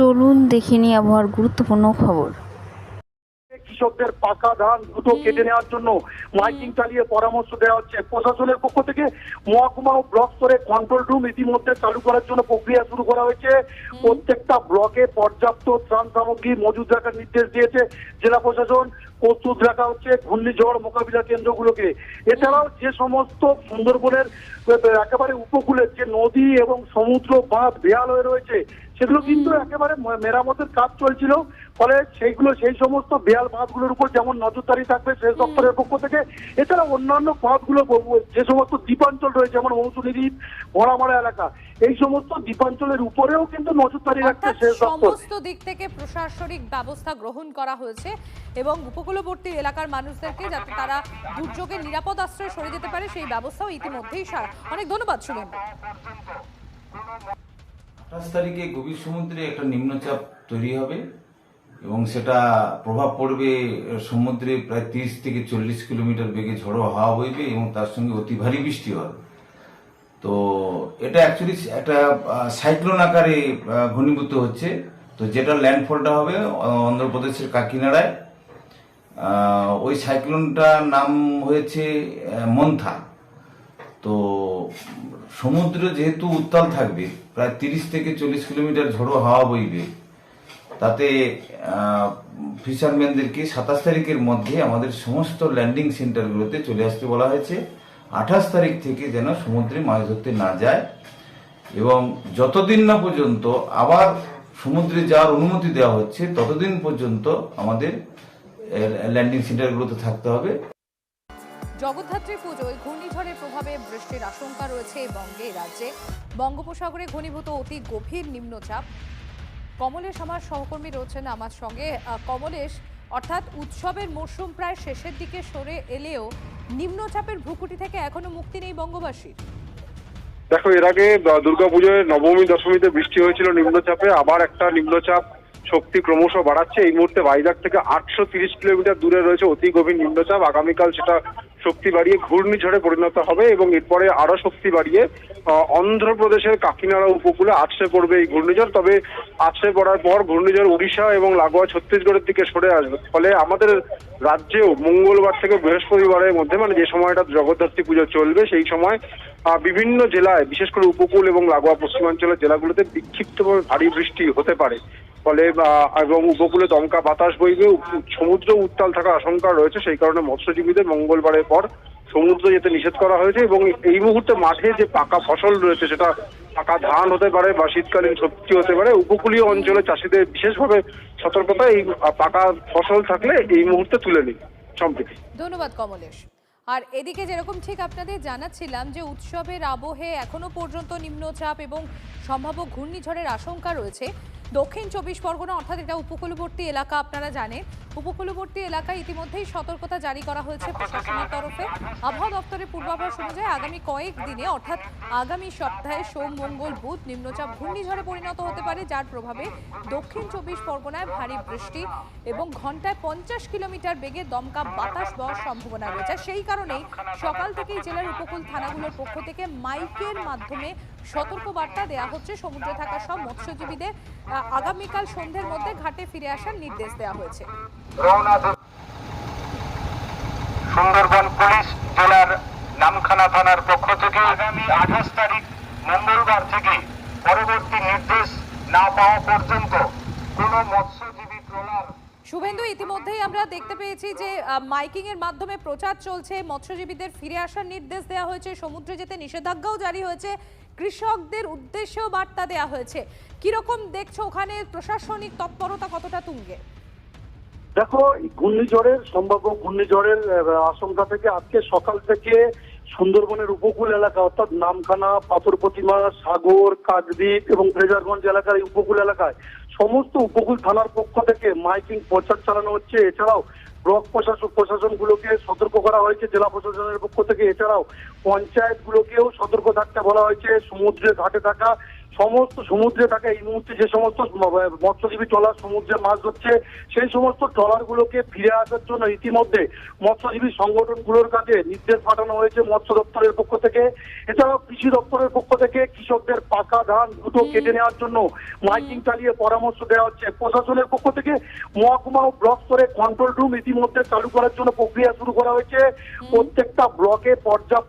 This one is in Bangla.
চলুন দেখে নিই আবহাওয়ার গুরুত্বপূর্ণ খবর। কৃষকদের পাকা ধান দ্রুত কেটে নেওয়ার জন্য মাইকিং চালিয়ে পরামর্শ দেওয়া হচ্ছে। প্রশাসনের পক্ষ থেকে মহকুমা ও ব্লক স্তরে কন্ট্রোল রুম ইতিমধ্যে চালু করার জন্য প্রক্রিয়া শুরু করা হয়েছে। প্রত্যেকটা ব্লকে পর্যাপ্ত ত্রাণ সামগ্রী মজুদ রাখার নির্দেশ দিয়েছে জেলা প্রশাসন। প্রস্তুত রাখা হচ্ছে ঘূর্ণিঝড় মোকাবিলা কেন্দ্রগুলোকে। এছাড়াও যে সমস্ত সুন্দরবনের একেবারে উপকূলের যে নদী এবং সমুদ্র বাঁধ বেয়াল হয়ে রয়েছে সেগুলো কিন্তু একেবারে মেরামতের কাজ চলছিল। ফলে সেইগুলো সেই সমস্ত বেয়াল বাঁধগুলোর উপর যেমন নজরদারি থাকবে সেচ দপ্তরের পক্ষ থেকে এছাড়া অন্যান্য বাঁধগুলো যে সমস্ত দ্বীপাঞ্চল রয়েছে যেমন মৌসুমী দ্বীপ ভরামারা এলাকা এই সমস্ত দ্বীপাঞ্চলের উপরেও কিন্তু নজরদারি রাখছে সেচ দপ্তর। সমস্ত দিক থেকে প্রশাসনিক ব্যবস্থা গ্রহণ করা হয়েছে এবং উপকূলবর্তী এলাকার মানুষদেরকে যাতে তারা দুর্যোগের নিরাপদ আশ্রয়ে সরে যেতে পারে সেই ব্যবস্থাও ইতিমধ্যেই সারা অনেক ধন্যবাদ শুভেন্দু আঠাশ তারিখে গভীর সমুদ্রে একটা নিম্নচাপ তৈরি হবে এবং সেটা প্রভাব পড়বে সমুদ্রে প্রায় তিরিশ থেকে চল্লিশ কিলোমিটার বেগে ঝড়ো হাওয়া বইবে এবং তার সঙ্গে অতি ভারী বৃষ্টি হবে। তো এটা অ্যাকচুয়ালি একটা সাইক্লোন আকারে ঘনীভূত হচ্ছে। তো যেটা ল্যান্ডফলটা হবে অন্ধ্রপ্রদেশের কাকিনাড়ায়। ওই সাইক্লোনটার নাম হয়েছে মন্থা। তো সমুদ্র যেহেতু উত্তাল থাকবে, প্রায় তিরিশ থেকে চল্লিশ কিলোমিটার ঝোড়ো হাওয়া বইবে, তাতে ফিশারম্যানদেরকে সাতাশ তারিখের মধ্যে আমাদের সমস্ত ল্যান্ডিং সেন্টারগুলোতে চলে আসতে বলা হয়েছে। আঠাশ তারিখ থেকে যেন সমুদ্রে মাছ ধরতে না যায় এবং যতদিন না পর্যন্ত আবার সমুদ্রে যাওয়ার অনুমতি দেওয়া হচ্ছে, ততদিন পর্যন্ত আমাদের ল্যান্ডিং সেন্টারগুলোতে থাকতে হবে। জগদ্ধাত্রী পুজোয় ঘূর্ণিঝড়ের প্রভাবে বৃষ্টির আশঙ্কা রয়েছে বঙ্গে রাজ্যে। বঙ্গোপসাগরে ঘনীভূত অতি গভীর নিম্নচাপ। কমলেশ আমার সহকর্মী রয়েছেন আমার সঙ্গে। কমলেশ, অর্থাৎ উৎসবের মরশুম প্রায় শেষের দিকে সরে এলেও নিম্নচাপের ভ্রুকুটি থেকে এখনও মুক্তি নেই বঙ্গবাসীর। দেখো, এর আগে দুর্গা দুর্গাপুজোয় নবমী, দশমীতে বৃষ্টি হয়েছিল নিম্নচাপে। আবার একটা নিম্নচাপ শক্তি ক্রমশ বাড়াচ্ছে। এই মুহূর্তে ভাইজাগ থেকে আটশো তিরিশ কিলোমিটার দূরে রয়েছে অতি গভীর নিম্নচাপ। আগামীকাল সেটা শক্তি বাড়িয়ে ঘূর্ণিঝড়ে পরিণত হবে এবং এরপরে আরও শক্তি বাড়িয়ে অন্ধ্রপ্রদেশের কাকিনাড়া উপকূলে আছড়ে পড়বে এই ঘূর্ণিঝড়। তবে আছড়ে পড়ার পর ঘূর্ণিঝড় উড়িষ্যা এবং লাগোয়া ছত্তিশগড়ের দিকে সরে আসবে। ফলে আমাদের রাজ্যেও মঙ্গলবার থেকে বৃহস্পতিবারের মধ্যে মানে যে সময়টা জগদ্ধাত্রী পুজো চলবে, সেই সময় বিভিন্ন জেলায়, বিশেষ করে উপকূল এবং লাগোয়া পশ্চিমাঞ্চলের জেলাগুলোতে বিক্ষিপ্তভাবে ভারী বৃষ্টি হতে পারে। ফলে এবং উপকূলে দমকা বাতাস বইবে সমুদ্র উত্তাল থাকার আশঙ্কা রয়েছে, সেই কারণে মৎস্যজীবীদের মঙ্গলবারের পর সমুদ্র যেতে নিষেধ করা হয়েছে, এবং এই মুহূর্তে মাঠে যে পাকা ফসল রয়েছে, সেটা পাকা ধান হতে পারে বা শীতকালীন সবজি হতে পারে, উপকূলীয় অঞ্চলে চাষিদের বিশেষভাবে সতর্কতা এই পাকা ফসল থাকলে এই মুহূর্তে তুলে নিন, সম্প্রীতি। ধন্যবাদ কমলেশ। আর এদিকে যেরকম ঠিক আপনাদের জানাচ্ছিলাম যে, উৎসবের আবহে এখনও পর্যন্ত নিম্নচাপ এবং সম্ভাব্য ঘূর্ণিঝড়ের আশঙ্কা রয়েছে দক্ষিণ চব্বিশ পরগনা অর্থাৎ এটা উপকূলবর্তী এলাকা আপনারা জানেন। উপকূলবর্তী এলাকায় ইতিমধ্যেই সতর্কতা জারি করা হয়েছে প্রশাসনের তরফে। আবহাওয়া দপ্তরের পূর্বাভাস অনুযায়ী আগামী কয়েক দিনে, অর্থাৎ আগামী সপ্তাহে সোম, মঙ্গল, বুধ, নিম্নচাপ, ঘূর্ণিঝড়ে পরিণত হতে পারে, যার প্রভাবে দক্ষিণ চব্বিশ পরগনায় ভারী বৃষ্টি এবং ঘন্টায় পঞ্চাশ কিলোমিটার বেগে দমকা বাতাস বওয়ার সম্ভাবনা রয়েছে। সেই কারণেই সকাল থেকেই জেলার উপকূল থানাগুলোর পক্ষ থেকে মাইকের মাধ্যমে সতর্ক বার্তা দেওয়া হচ্ছে। সমুদ্রে থাকা সব মৎস্যজীবীদের আগামীকাল সন্ধ্যের মধ্যে ঘাটে ফিরে আসার নির্দেশ দেওয়া হয়েছে। সুন্দরবন পুলিশ জেলার নামখানা থানার পক্ষ থেকে আগামী আঠাশ তারিখ মঙ্গলবার থেকে পরবর্তী নির্দেশ না পাওয়া পর্যন্ত কোনো মৎস্যজীবী ট্রলার শুভেন্দু, ইতিমধ্যেই আমরা দেখতে পেয়েছি যে মাইকিং এর মাধ্যমে প্রচার চলছে, মৎস্যজীবীদের ফিরে আসার নির্দেশ দেওয়া হয়েছে, সমুদ্রে যেতে নিষেধাজ্ঞাও জারি হয়েছে, কৃষকদের উদ্দেশ্যেও বার্তা দেওয়া হয়েছে। কীরকম দেখছ ওখানে প্রশাসনিক তৎপরতা কতটা তুঙ্গে? দেখো ঘূর্ণিঝড়ের, সম্ভাব্য ঘূর্ণিঝড়ের আশঙ্কা থেকে আজকে সকাল থেকে সুন্দরবনের উপকূল এলাকা, অর্থাৎ নামখানা, পাথর প্রতিমা, সাগর, কাকদ্বীপ এবং ফ্রেজারগঞ্জ এলাকার এই উপকূল এলাকায় সমস্ত উপকূল থানার পক্ষ থেকে মাইকিং প্রচার চালানো হচ্ছে। এছাড়াও ব্লক প্রশাসন প্রশাসনগুলোকে সতর্ক করা হয়েছে, জেলা প্রশাসনের পক্ষ থেকে। এছাড়াও পঞ্চায়েতগুলোকেও সতর্ক থাকতে বলা হয়েছে। সমুদ্রের ঘাটে থাকা সমস্ত সমুদ্রে থাকা এই মুহূর্তে যে সমস্ত মৎস্যজীবী ট্রলার সমুদ্রে মাছ ধরছে সেই সমস্ত ট্রলারগুলোকে ফিরে আসার জন্য ইতিমধ্যে মৎস্যজীবী সংগঠনগুলোর কাছে নির্দেশ পাঠানো হয়েছে মৎস্য দপ্তরের পক্ষ থেকে। এছাড়াও কৃষি দপ্তরের পক্ষ থেকে কৃষকদের পাকা ধান দ্রুত কেটে নেওয়ার জন্য মাইকিং চালিয়ে পরামর্শ দেওয়া হচ্ছে। প্রশাসনের পক্ষ থেকে মহকুমা ও ব্লক স্তরে কন্ট্রোল রুম ইতিমধ্যে চালু করার জন্য প্রক্রিয়া শুরু করা হয়েছে। প্রত্যেকটা ব্লকে পর্যাপ্ত